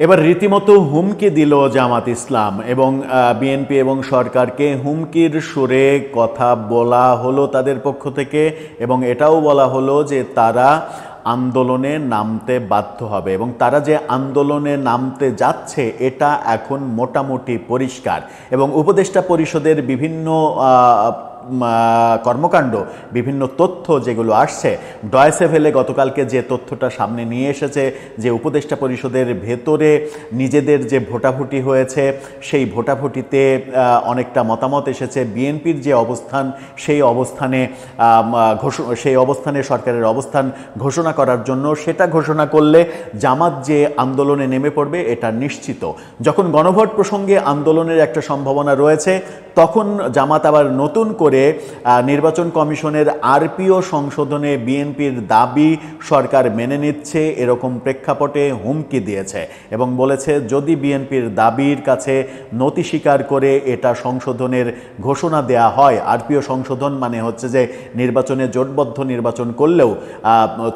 এবার রীতিমতো হুমকি দিল জামাত ইসলাম এবং বিএনপি এবং সরকারকে হুমকির সুরে কথা বলা হলো তাদের পক্ষ থেকে এবং এটাও বলা হলো যে তারা আন্দোলনে নামতে বাধ্য হবে এবং তারা যে আন্দোলনে নামতে যাচ্ছে এটা এখন মোটামুটি পরিষ্কার এবং উপদেষ্টা পরিষদের বিভিন্ন কর্মকাণ্ড, বিভিন্ন তথ্য যেগুলো আসছে ডয়েসে ভেলে গতকালকে যে তথ্যটা সামনে নিয়ে এসেছে, যে উপদেষ্টা পরিষদের ভেতরে নিজেদের যে ভোটাভুটি হয়েছে, সেই ভোটাভুটিতে অনেকটা মতামত এসেছে। বিএনপির যে অবস্থান, সেই অবস্থানে সেই অবস্থানে সরকারের অবস্থান ঘোষণা করার জন্য সেটা ঘোষণা করলে জামাত যে আন্দোলনে নেমে পড়বে, এটা নিশ্চিত। যখন গণভোট প্রসঙ্গে আন্দোলনের একটা সম্ভাবনা রয়েছে তখন জামাত আবার নতুন করে নির্বাচন কমিশনের আরপিও সংশোধনে বিএনপির দাবি সরকার মেনে নিচ্ছে, এরকম প্রেক্ষাপটে হুমকি দিয়েছে এবং বলেছে, যদি বিএনপির দাবির কাছে নতি স্বীকার করে এটা সংশোধনের ঘোষণা দেয়া হয়, আরপিও সংশোধন মানে হচ্ছে যে নির্বাচনে জোটবদ্ধ নির্বাচন করলেও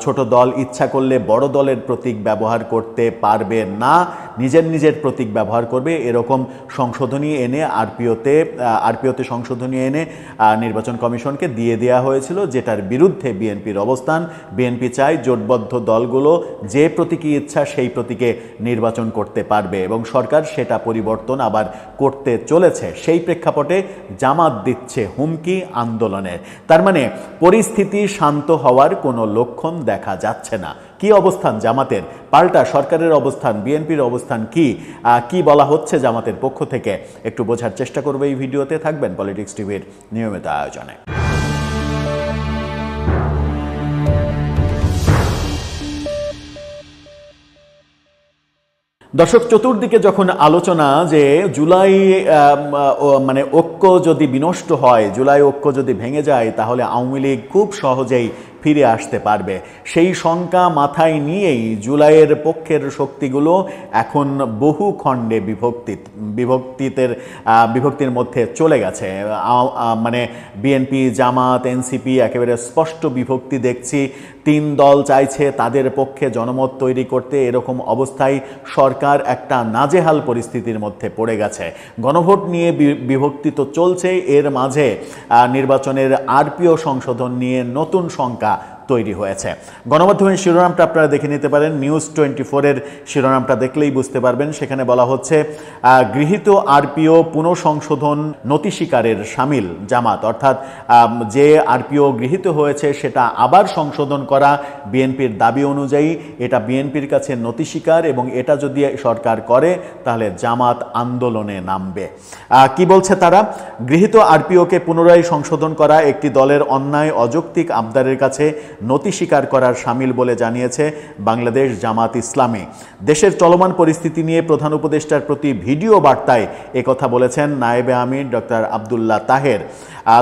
ছোট দল ইচ্ছা করলে বড় দলের প্রতীক ব্যবহার করতে পারবে না, নিজের নিজের প্রতীক ব্যবহার করবে, এরকম সংশোধনী এনে আরপিওতে আরপিওতে সংশোধনী এনে নির্বাচন কমিশনকে দিয়ে দেওয়া হয়েছিল, যেটার বিরুদ্ধে বিএনপির অবস্থান। বিএনপি চায় জোটবদ্ধ দলগুলো যে প্রতীকী ইচ্ছা সেই প্রতীকে নির্বাচন করতে পারবে এবং সরকার সেটা পরিবর্তন আবার করতে চলেছে। সেই প্রেক্ষাপটে জামাত দিচ্ছে হুমকি আন্দোলনের তার মানে পরিস্থিতি শান্ত হওয়ার কোনো লক্ষণ দেখা যাচ্ছে না। কি অবস্থান জামাতের? পাল্টা সরকারের অবস্থান, বিএনপির অবস্থান কি? কি বলা হচ্ছে জামাতের পক্ষ থেকে? একটু বোঝার চেষ্টা করবে এই ভিডিওতে। থাকবেন পলিটিক্স টিভির নিয়মিত আয়োজনে। দর্শক, চতুর্দিকে যখন আলোচনা যে জুলাই মানে ঐক্য যদি বিনষ্ট হয়, জুলাই ঐক্য যদি ভেঙে যায়, তাহলে আওয়ামী লীগ খুব সহজেই ফিরে আসতে পারবে। সেই শঙ্কা মাথায় নিয়েই জুলাইয়ের পক্ষের শক্তিগুলো এখন বহু খণ্ডে বিভক্তি বিভক্তিতের বিভক্তির মধ্যে চলে গেছে। মানে বিএনপি, জামাত, এনসিপি একেবারে স্পষ্ট বিভক্তি দেখছি। তিন দল চাইছে তাদের পক্ষে জনমত তৈরি করতে। এরকম অবস্থায় সরকার একটা নাজেহাল পরিস্থিতির মধ্যে পড়ে গেছে। গণভোট নিয়ে বিভক্তি তো চলছে এর মাঝে নির্বাচনের আরপিও সংশোধন নিয়ে নতুন শঙ্কা তৈরি হয়েছে। গণমাধ্যমের শিরোনামটা আপনারা দেখে নিতে পারেন। নিউজ টোয়েন্টি ফোরের শিরোনামটা দেখলেই বুঝতে পারবেন। সেখানে বলা হচ্ছে গৃহীত আরপিও পুনঃসংশোধন নতি সামিল, জামাত। অর্থাৎ যে আরপিও গৃহীত হয়েছে, সেটা আবার সংশোধন করা বিএনপির দাবি অনুযায়ী এটা বিএনপির কাছে নতি স্বীকার এবং এটা যদি সরকার করে, তাহলে জামাত আন্দোলনে নামবে। কি বলছে তারা? গৃহীত আরপিওকে পুনরায় সংশোধন করা একটি দলের অন্যায়, অযৌক্তিক আবদারের কাছে নতি স্বীকার করার সামিল বলে জানিয়েছে বাংলাদেশ জামাত ইসলামী। দেশের চলমান পরিস্থিতি নিয়ে প্রধান উপদেষ্টার প্রতি ভিডিও বার্তায় একথা বলেছেন নায়েবে আমির ডক্টর আবদুল্লাহ তাহের।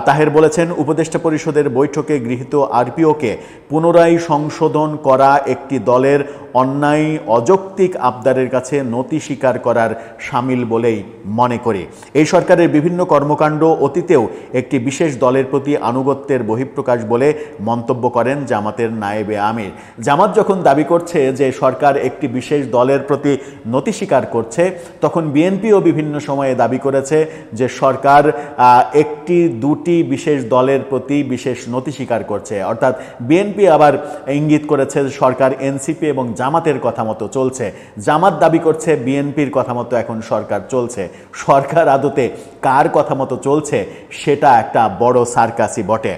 তাহের বলেছেন, উপদেষ্টা পরিষদের বৈঠকে গৃহীত আরপিওকে পুনরায় সংশোধন করা একটি দলের অন্যায়, অযৌক্তিক আবদারের কাছে নতি স্বীকার করার সামিল বলেই মনে করি। এই সরকারের বিভিন্ন কর্মকাণ্ড অতীতেও একটি বিশেষ দলের প্রতি আনুগত্যের বহিঃপ্রকাশ বলে মন্তব্য করেন জামাতের নায়েবে আমির। জামাত যখন দাবি করছে যে সরকার একটি বিশেষ দলের প্রতি নতি স্বীকার করছে, তখন বিএনপিও বিভিন্ন সময়ে দাবি করেছে যে সরকার একটি, দুটি বিশেষ দলের প্রতি বিশেষ নতি স্বীকার করছে। অর্থাৎ বিএনপি আবার ইঙ্গিত করেছে সরকার এনসিপি এবং জামাতের কথা মতো চলছে। জামাত দাবি করছে, বিএনপির কথা মতো এখন সরকার চলছে। সরকার আদতে কার কথা মতো চলছে, সেটা একটা বড় সার্কাসি বটে।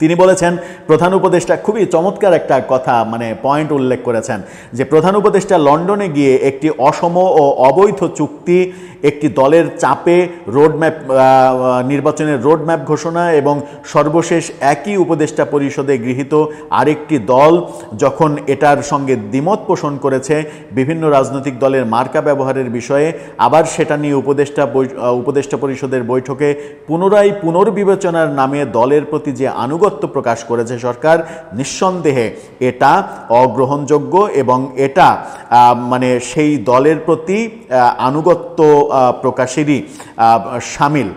তিনি বলেছেন, প্রধান উপদেষ্টা খুবই চমৎকার একটা কথা মানে পয়েন্ট উল্লেখ করেছেন যে, প্রধান উপদেষ্টা লন্ডনে গিয়ে একটি অসম ও অবৈধ চুক্তি একটি দলের চাপে রোডম্যাপ নির্বাচনের রোডম্যাপ ঘোষণা এবং সর্বশেষ একই উপদেষ্টা পরিষদে গৃহীত আরেকটি দল যখন এটার সঙ্গে দ্বিমত পোষণ করেছে বিভিন্ন রাজনৈতিক দলের মার্কা ব্যবহারের বিষয়ে, আবার সেটা নিয়ে উপদেষ্টা উপদেষ্টা পরিষদের বৈঠকে পুনরায় পুনর্বিবেচনার নামে দলের প্রতি যে আনুগত্য প্রকাশ করেছে সরকার, নিঃসন্দেহে এটা অগ্রহণযোগ্য এবং এটা মানে সেই দলের প্রতি আনুগত্য প্রকাশেরই সামিল।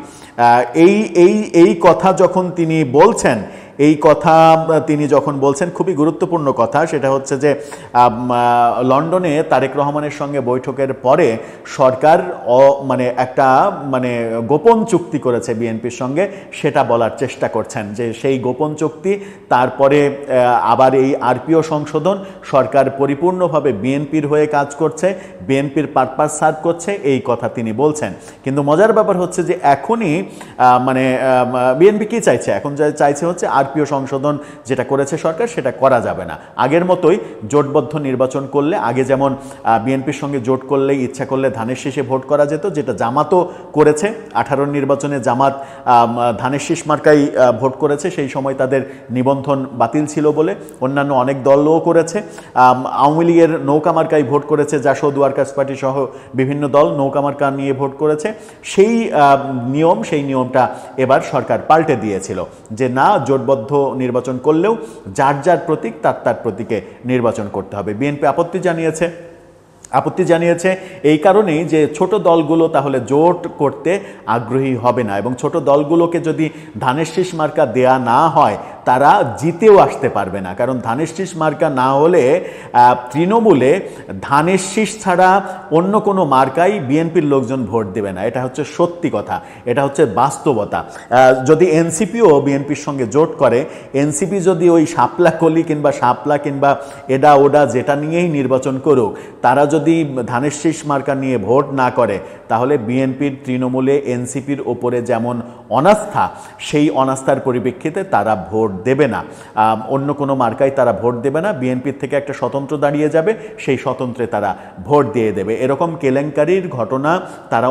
এই এই এই কথা যখন তিনি বলছেন এই কথা তিনি যখন বলছেন, খুবই গুরুত্বপূর্ণ কথা, সেটা হচ্ছে যে লন্ডনে তারেক রহমানের সঙ্গে বৈঠকের পরে সরকার মানে একটা মানে গোপন চুক্তি করেছে বিএনপির সঙ্গে, সেটা বলার চেষ্টা করছেন যে সেই গোপন চুক্তি, তারপরে আবার এই আরপিও সংশোধন, সরকার পরিপূর্ণভাবে বিএনপির হয়ে কাজ করছে, বিএনপির পারপাস সার্ভ করছে, এই কথা তিনি বলছেন। কিন্তু মজার ব্যাপার হচ্ছে যে এখনই মানে বিএনপি কি চাইছে? এখন যা চাইছে হচ্ছে আরপিও সংশোধন যেটা করেছে সরকার, সেটা করা যাবে না। আগের মতোই জোটবদ্ধ নির্বাচন করলে, আগে যেমন বিএনপির সঙ্গে জোট করলেই ইচ্ছা করলে ধানের শীষে ভোট করা যেত, যেটা জামাতও করেছে। আঠারোর নির্বাচনে জামাত ধানের শীষ মার্কাই ভোট করেছে, সেই সময় তাদের নিবন্ধন বাতিল ছিল বলে। অন্যান্য অনেক দলও করেছে। আওয়ামী লীগের নৌকা মার্কায় ভোট করেছে, জাসদ, ওয়ার্কার্স পার্টি সহ বিভিন্ন দল নৌকা মার্কা নিয়ে ভোট করেছে। সেই নিয়ম, সেই নিয়মটা এবার সরকার পাল্টে দিয়েছিল যে না, জোটবদ্ধ নির্বাচন করলেও যার যার প্রতীক, তার তার প্রতীকে নির্বাচন করতে হবে। বিএনপি আপত্তি জানিয়েছে। আপত্তি জানিয়েছে এই কারণেই যে ছোট দলগুলো তাহলে জোট করতে আগ্রহী হবে না এবং ছোট দলগুলোকে যদি ধানের শীষ মার্কা দেয়া না হয় তারা জিতেও আসতে পারবে না। কারণ ধানের শীষ মার্কা না হলে তৃণমূলে ধানের শীষ ছাড়া অন্য কোনো মার্কাই বিএনপির লোকজন ভোট দেবে না। এটা হচ্ছে সত্যি কথা। এটা হচ্ছে বাস্তবতা। যদি এনসিপিও বিএনপির সঙ্গে জোট করে, এনসিপি যদি ওই শাপলা কলি কিংবা শাপলা কিংবা এডা ওডা যেটা নিয়েই নির্বাচন করুক, তারা যদি ধানের শীষ মার্কা নিয়ে ভোট না করে, তাহলে বিএনপির তৃণমূলে এনসিপির ওপরে যেমন অনাস্থা, সেই অনাস্থার পরিপ্রেক্ষিতে তারা ভোট দেবে না। অন্য কোনো মার্কায় তারা ভোট দেবে না, বিএনপির থেকে একটা স্বতন্ত্র দাঁড়িয়ে যাবে, সেই স্বতন্ত্রে তারা ভোট দিয়ে দেবে। এরকম কেলেঙ্কারির ঘটনা তারা